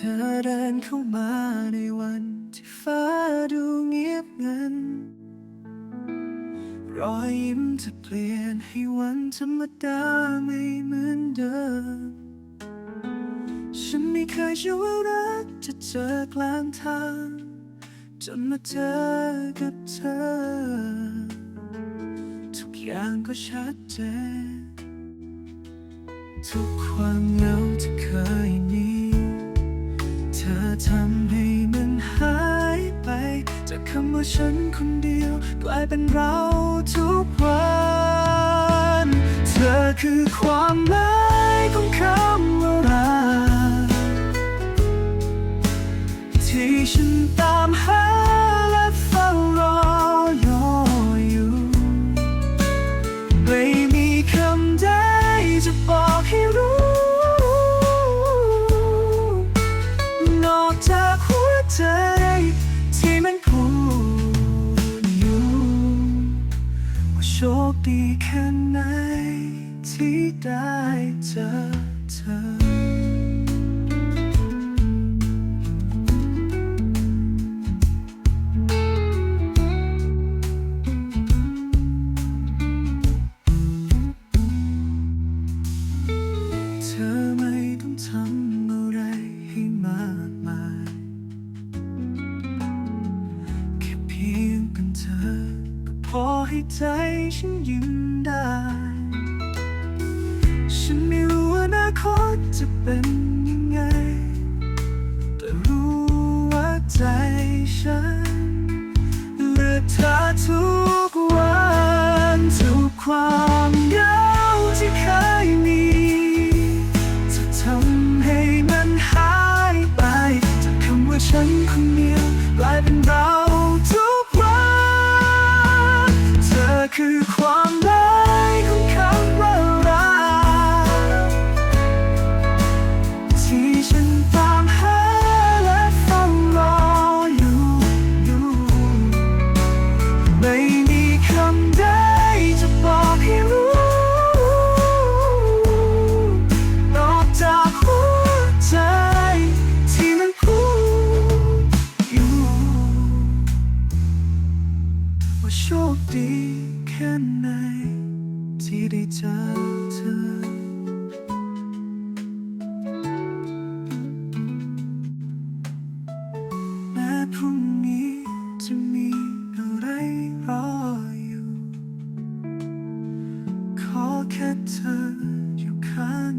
เดินเข้ามาในวันที่ฟ้าดูเงียบงัน รอยยิ้มจะเปลี่ยนให้วันธรรมดาไม่เหมือนเดิม ฉันไม่เคยเชื่อว่ารักจะเจอกลางทาง จนมาเจอกับเธอ ทุกอย่างก็ชัดเจนทุกความเหงาที่เคย ว่าฉันคนเดียวกลายเป็นเราทุกวัน เธอคือความหมายของคำว่ารักที่ฉันตามหาและเฝ้ารอรออยู่ ไม่มีคำใดจะบอก คดีแค่ไหนที่ได้เจอเธอ ให้ใจฉันยิ้มได้ ดีแค่ไหน ที่ได้เจอเธอ แม้พรุ่งนี้จะมีอะไรรออยู่ ขอแค่เธออยู่ข้าง